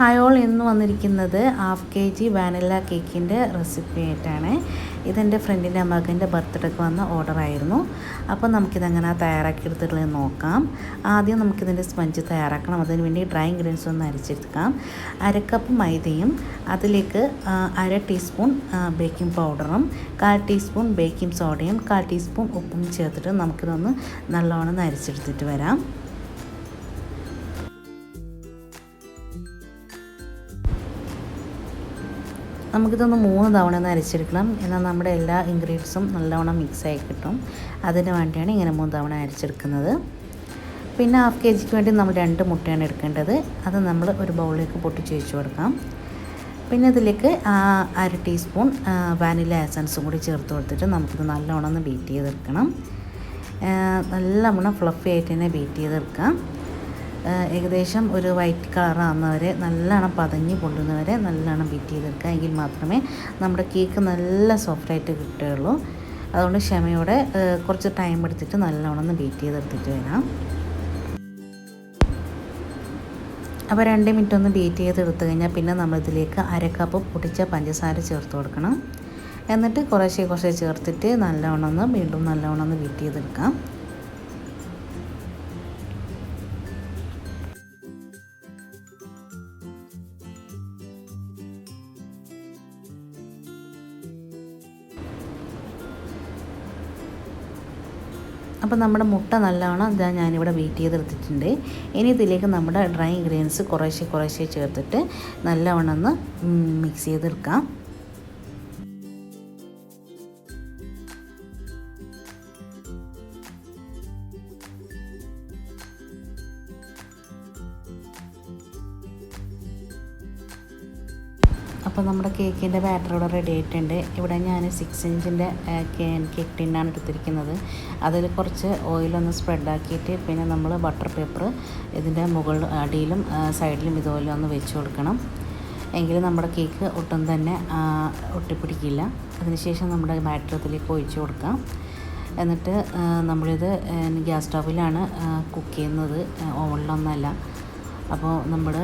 Hi all ഇന്ന് വന്നിരിക്കുന്നത് half K G vanilla കേക്കിന്റെ റെസിപ്പി ആയിട്ടാണ്. ഇതെന്റെ ഫ്രണ്ടിന്റെ മകന്റെ ബർത്ത്ഡേക്ക് വന്ന ഓർഡറായിരുന്നു അപ്പോൾ നമുക്കിതെങ്ങനെ തയ്യാറാക്കി എടുത്തിട്ടുള്ളത് നോക്കാം. ആദ്യം നമുക്കിതിന്റെ സ്പഞ്ച് തയ്യാറാക്കണം. അതിന് വേണ്ടി ഡ്രൈ ഇൻഗ്രീഡിയൻസ് ഒന്ന് അരിച്ചെടുക്കാം. അരക്കപ്പ് മൈദയും അതിലേക്ക് അര ടീസ്പൂൺ ബേക്കിംഗ് പൗഡറും കാൽ ടീസ്പൂൺ ബേക്കിംഗ് സോഡയും കാൽ ടീസ്പൂൺ ഉപ്പും ചേർത്തിട്ട് നമുക്കിതൊന്ന് നല്ലോണം അരിച്ചെടുത്തിട്ട് വരാം. നമുക്കിതൊന്ന് മൂന്ന് തവണ ഒന്ന് അരച്ചെടുക്കണം. എന്നാൽ നമ്മുടെ എല്ലാ ഇൻഗ്രീഡിയൻസും നല്ലവണ്ണം മിക്സ് ആയി കിട്ടും. അതിന് വേണ്ടിയാണ് ഇങ്ങനെ മൂന്ന് തവണ അരച്ചെടുക്കുന്നത്. പിന്നെ ഹാഫ് കെ ജിക്ക് വേണ്ടി നമ്മൾ രണ്ട് മുട്ടയാണ് എടുക്കേണ്ടത്. അത് നമ്മൾ ഒരു ബൗളിലേക്ക് പൊട്ടിച്ച് വെച്ച് കൊടുക്കാം. പിന്നെ ഇതിലേക്ക് അര ടീസ്പൂൺ വാനില എസൻസും കൂടി ചേർത്ത് കൊടുത്തിട്ട് നമുക്കിത് നല്ലവണ്ണം ഒന്ന് ബീറ്റ് ചെയ്തെടുക്കണം. നല്ലവണ്ണം ഫ്ലഫി ആയിട്ട് തന്നെ ബീറ്റ് ചെയ്തെടുക്കാം. ഏകദേശം ഒരു വൈറ്റ് കളർ ആകുന്നവരെ നല്ലോണം പതഞ്ഞ് പൊള്ളുന്നവരെ നല്ലോണം ബീറ്റ് ചെയ്തെടുക്കുക. എങ്കിൽ മാത്രമേ നമ്മുടെ കേക്ക് നല്ല സോഫ്റ്റായിട്ട് കിട്ടുകയുള്ളൂ. അതുകൊണ്ട് ക്ഷമയോടെ കുറച്ച് ടൈം എടുത്തിട്ട് നല്ലോണം ഒന്ന് ബീറ്റ് ചെയ്തെടുത്തിട്ട് വരാം. അപ്പോൾ രണ്ട് മിനിറ്റ് ഒന്ന് ബീറ്റ് ചെയ്ത് എടുത്തു കഴിഞ്ഞാൽ പിന്നെ നമ്മളിതിലേക്ക് അര കപ്പ് പൊടിച്ച പഞ്ചസാര ചേർത്ത് കൊടുക്കണം. എന്നിട്ട് കുറേശ്ശെ കുറേശ്ശെ ചേർത്തിട്ട് നല്ലവണ്ണം ഒന്ന് വീണ്ടും നല്ലവണ്ണം ഒന്ന് ബീറ്റ് ചെയ്തെടുക്കാം. അപ്പോൾ നമ്മുടെ മുട്ട നല്ലവണ്ണം ഇതാ ഞാനിവിടെ വീറ്റ് ചെയ്തെടുത്തിട്ടുണ്ട് ഇനി ഇതിലേക്ക് നമ്മുടെ ഡ്രൈ ഇൻഗ്രീഡിയൻസ് കുറേശ്ശെ കുറേശ്ശെ ചേർത്തിട്ട് നല്ലവണ്ണം ഒന്ന് മിക്സ് ചെയ്തെടുക്കാം. അപ്പോൾ നമ്മുടെ കേക്കിന്റെ ബാറ്റർ ഇവിടെ റെഡി ആയിട്ടുണ്ട്. ഇവിടെ ഞാൻ സിക്സ് ഇഞ്ചിന്റെ കേക്ക് ടിന്നാണ് എടുത്തിരിക്കുന്നത്. അതിൽ കുറച്ച് ഓയിലൊന്ന് സ്പ്രെഡ് ആക്കിയിട്ട് പിന്നെ നമ്മൾ ബട്ടർ പേപ്പർ ഇതിന്റെ മുകളിൽ അടിയിലും സൈഡിലും ഇതുപോലെ ഒന്ന് വെച്ച് കൊടുക്കണം. എങ്കിൽ നമ്മുടെ കേക്ക് ഒട്ടും തന്നെ ഒട്ടിപ്പിടിക്കില്ല. അതിനുശേഷം നമ്മുടെ ബാറ്റർ ഇതിലേക്ക് ഒഴിച്ചു കൊടുക്കാം. എന്നിട്ട് നമ്മളിത് ഗ്യാസ് സ്റ്റൗവിലാണ് കുക്ക് ചെയ്യുന്നത്. ഓവനിലൊന്നല്ല അപ്പോൾ നമ്മൾ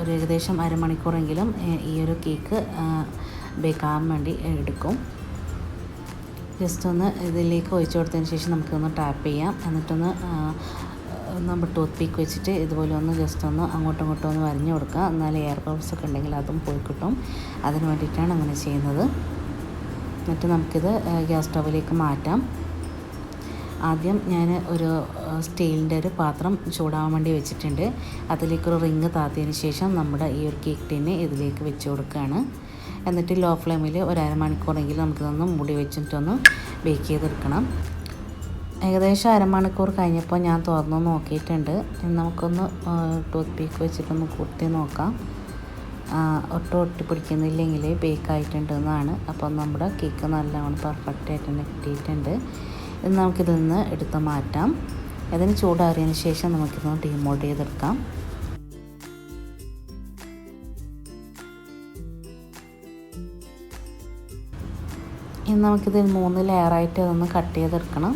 ഒരു ഏകദേശം അരമണിക്കൂറെങ്കിലും ഈ ഒരു കേക്ക് ബേക്കാൻ വേണ്ടി എടുക്കും. ജസ്റ്റ് ഒന്ന് ഇതിലേക്ക് ഒഴിച്ചു കൊടുത്തതിന് ശേഷം നമുക്കൊന്ന് ടാപ്പ് ചെയ്യാം. എന്നിട്ടൊന്ന് നമ്മൾ ടൂത്ത് പീക്ക് വെച്ചിട്ട് ഇതുപോലെ ഒന്ന് ജസ്റ്റ് ഒന്ന് അങ്ങോട്ടും ഇങ്ങോട്ടും ഒന്ന് വരഞ്ഞു കൊടുക്കുക. എന്നാൽ എയർ ബബ്സ് ഒക്കെ ഉണ്ടെങ്കിൽ അതും പോയി കിട്ടും. അതിന് വേണ്ടിയിട്ടാണ് അങ്ങനെ ചെയ്യുന്നത്. എന്നിട്ട് നമുക്കിത് ഗ്യാസ് സ്റ്റൗവിലേക്ക് മാറ്റാം. ആദ്യം ഞാൻ ഒരു സ്റ്റീലിന്റെ ഒരു പാത്രം ചൂടാവാൻ വേണ്ടി വെച്ചിട്ടുണ്ട്. അതിലേക്കൊരു റിങ് താത്തിയതിന് ശേഷം നമ്മുടെ ഈ ഒരു കേക്ക് ടീനെ ഇതിലേക്ക് വെച്ച് കൊടുക്കുകയാണ്. എന്നിട്ട് ലോ ഫ്ലെയിമിൽ ഒരു അരമണിക്കൂറെങ്കിലും നമുക്കിതൊന്ന് മുടി വെച്ചിട്ടൊന്ന് ബേക്ക് ചെയ്തെടുക്കണം. ഏകദേശം അരമണിക്കൂർ കഴിഞ്ഞപ്പോൾ ഞാൻ തുറന്ന് നോക്കിയിട്ടുണ്ട്. നമുക്കൊന്ന് ടൂത്ത് പീക്ക് വെച്ചിട്ടൊന്ന് കുത്തി നോക്കാം. ഒട്ടും ഒട്ടി പിടിക്കുന്നില്ലെങ്കിൽ ബേക്ക് ആയിട്ടുണ്ട് എന്നാണ് അപ്പം നമ്മുടെ കേക്ക് നല്ലവണ്ണം പെർഫെക്റ്റ് ആയിട്ട് കിട്ടിയിട്ടുണ്ട് ഇനി നമുക്കിതിൽ നിന്ന് എടുത്ത് മാറ്റാം. അതിന് ചൂടാറിയതിന് ശേഷം നമുക്കിതൊന്ന് ഡീമോൾഡ് ചെയ്തെടുക്കാം. ഇനി നമുക്കിത് മൂന്ന് ലെയറായിട്ട് അതൊന്ന് കട്ട് ചെയ്തെടുക്കണം.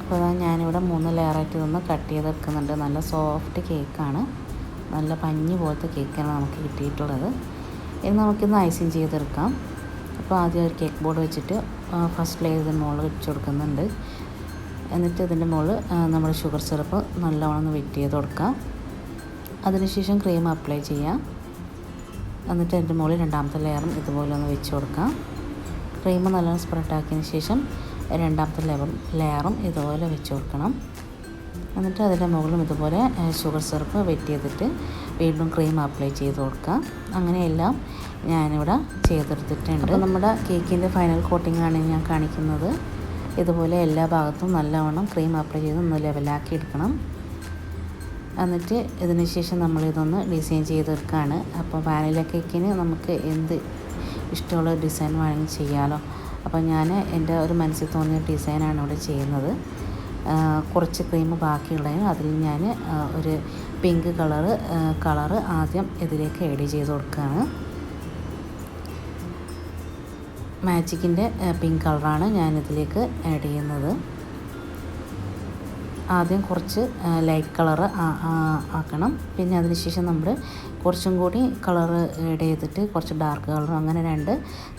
അപ്പോൾ അതാ ഞാനിവിടെ മൂന്ന് ലെയറായിട്ട് ഇതൊന്ന് കട്ട് ചെയ്തെടുക്കുന്നുണ്ട്. നല്ല സോഫ്റ്റ് കേക്കാണ് നല്ല പഞ്ഞി പോലത്തെ കേക്കാണ് നമുക്ക് കിട്ടിയിട്ടുള്ളത്. ഇനി നമുക്കിന്ന് ഐസിങ് ചെയ്തെടുക്കാം. അപ്പോൾ ആദ്യം ഒരു കേക്ക് ബോർഡ് വെച്ചിട്ട് ഫസ്റ്റ് ലെയർ ഇതിന്റെ മുകളിൽ വെച്ച് കൊടുക്കുന്നുണ്ട്. എന്നിട്ട് ഇതിന്റെ മുകളിൽ നമ്മൾ ഷുഗർ സിറപ്പ് നല്ലവണ്ണം ഒന്ന് വെറ്റ് ചെയ്ത് കൊടുക്കാം അതിനുശേഷം ക്രീം അപ്ലൈ ചെയ്യാം എന്നിട്ട് അതിന്റെ മുകളിൽ രണ്ടാമത്തെ ലെയറും ഇതുപോലെ ഒന്ന് വെച്ച് കൊടുക്കാം ക്രീം നല്ലോണം സ്പ്രെഡ് ആക്കിയതിന് ശേഷം രണ്ടാമത്തെ ലെവൽ ലെയറും ഇതുപോലെ വെച്ച് കൊടുക്കണം. എന്നിട്ട് അതിന്റെ മുകളിലും ഇതുപോലെ ഷുഗർ സിറപ്പ് വെറ്റ് ചെയ്തിട്ട് വീണ്ടും ക്രീം അപ്ലൈ ചെയ്ത് കൊടുക്കുക അങ്ങനെയെല്ലാം ഞാനിവിടെ ചെയ്തെടുത്തിട്ടുണ്ട്. അപ്പോൾ നമ്മുടെ കേക്കിന്റെ ഫൈനൽ കോട്ടിംഗ് ആണ് ഞാൻ കാണിക്കുന്നത്. ഇതുപോലെ എല്ലാ ഭാഗത്തും നല്ലവണ്ണം ക്രീം അപ്ലൈ ചെയ്ത് ഒന്ന് ലെവലാക്കി എടുക്കണം. എന്നിട്ട് ഇതിന് ശേഷം നമ്മളിതൊന്ന് ഡിസൈൻ ചെയ്തെടുക്കുകയാണ് അപ്പോൾ വാനില കേക്കിന് നമുക്ക് എന്ത് ഇഷ്ടമുള്ള ഡിസൈൻ വേണമെങ്കിൽ ചെയ്യാമല്ലോ അപ്പോൾ ഞാൻ എന്റെ ഒരു മനസ്സിൽ തോന്നിയ ഡിസൈനാണ് ഇവിടെ ചെയ്യുന്നത്. കുറച്ച് ക്രീം ബാക്കിയുള്ളതിന് അതിൽ ഞാൻ ഒരു പിങ്ക് കളറ് കളറ് ആദ്യം ഇതിലേക്ക് ആഡ് ചെയ്ത് കൊടുക്കുകയാണ്. മാജിക്കിന്റെ പിങ്ക് കളറാണ് ഞാനിതിലേക്ക് ആഡ് ചെയ്യുന്നത്. ആദ്യം കുറച്ച് ലൈറ്റ് കളറ് ആക്കണം. പിന്നെ അതിനുശേഷം നമ്മൾ കുറച്ചും കൂടി കളറ് ആഡ് ചെയ്തിട്ട് കുറച്ച് ഡാർക്ക് കളറും അങ്ങനെ രണ്ട്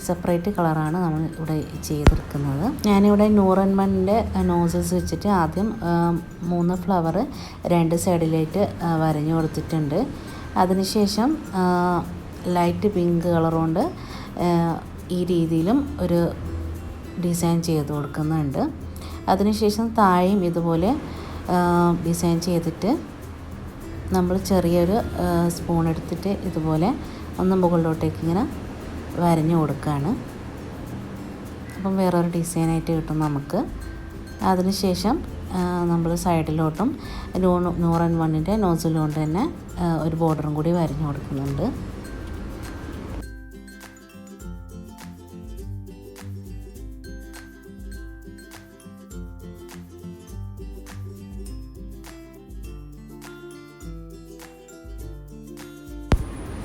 സെപ്പറേറ്റ് കളറാണ് നമ്മൾ ഇവിടെ ചെയ്തെടുക്കുന്നത്. ഞാനിവിടെ നൂറൻ മണ്ണിന്റെ നോസസ് വെച്ചിട്ട് ആദ്യം മൂന്ന് ഫ്ലവർ രണ്ട് സൈഡിലായിട്ട് വരഞ്ഞു കൊടുത്തിട്ടുണ്ട്. അതിനുശേഷം ലൈറ്റ് പിങ്ക് കളറുകൊണ്ട് ഈ രീതിയിലും ഒരു ഡിസൈൻ ചെയ്ത് കൊടുക്കുന്നുണ്ട്. അതിനുശേഷം താഴെയും ഇതുപോലെ ഡിസൈൻ ചെയ്തിട്ട് നമ്മൾ ചെറിയൊരു സ്പൂൺ എടുത്തിട്ട് ഇതുപോലെ ഒന്ന് മുകളിലോട്ടേക്ക് ഇങ്ങനെ വരഞ്ഞു കൊടുക്കുകയാണ് അപ്പം വേറൊരു ഡിസൈനായിട്ട് കിട്ടും നമുക്ക്. അതിനുശേഷം നമ്മൾ സൈഡിലോട്ടും നൂറ് നൂറൻ വണ്ണിന്റെ നോസിലുകൊണ്ട് തന്നെ ഒരു ബോർഡറും കൂടി വരഞ്ഞു കൊടുക്കുന്നുണ്ട്.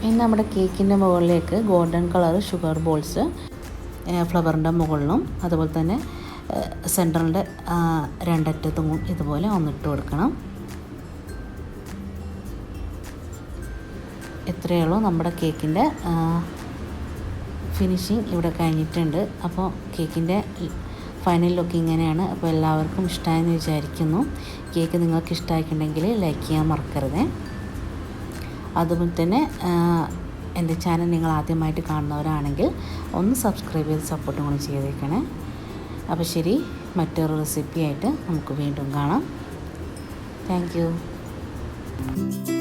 ഇനി നമ്മുടെ കേക്കിന്റെ മുകളിലേക്ക് ഗോൾഡൻ കളർ ഷുഗർ ബോൾസ് ഫ്ലവറിന്റെ മുകളിലും അതുപോലെ തന്നെ സെന്ററിന്റെ രണ്ടറ്റത്തും ഇതുപോലെ ഒന്നിട്ട് കൊടുക്കണം. ഇത്രയേ ഉള്ളൂ നമ്മുടെ കേക്കിന്റെ ഫിനിഷിങ് ഇവിടെ കഴിഞ്ഞിട്ടുണ്ട്. അപ്പോൾ കേക്കിന്റെ ഫൈനൽ ലുക്ക് ഇങ്ങനെയാണ്. അപ്പോൾ എല്ലാവർക്കും ഇഷ്ടമായെന്ന് വിചാരിക്കുന്നു. കേക്ക് നിങ്ങൾക്ക് ഇഷ്ടമായിട്ടുണ്ടെങ്കിൽ ലൈക്ക് ചെയ്യാൻ മറക്കരുതേ. അതുപോലെ തന്നെ എന്റെ ചാനൽ നിങ്ങൾ ആദ്യമായിട്ട് കാണുന്നവരാണെങ്കിൽ ഒന്ന് സബ്സ്ക്രൈബ് ചെയ്ത് സപ്പോർട്ടും കൂടി ചെയ്തേക്കണേ. അപ്പോൾ ശരി മറ്റൊരു റെസിപ്പിയായിട്ട് നമുക്ക് വീണ്ടും കാണാം. താങ്ക്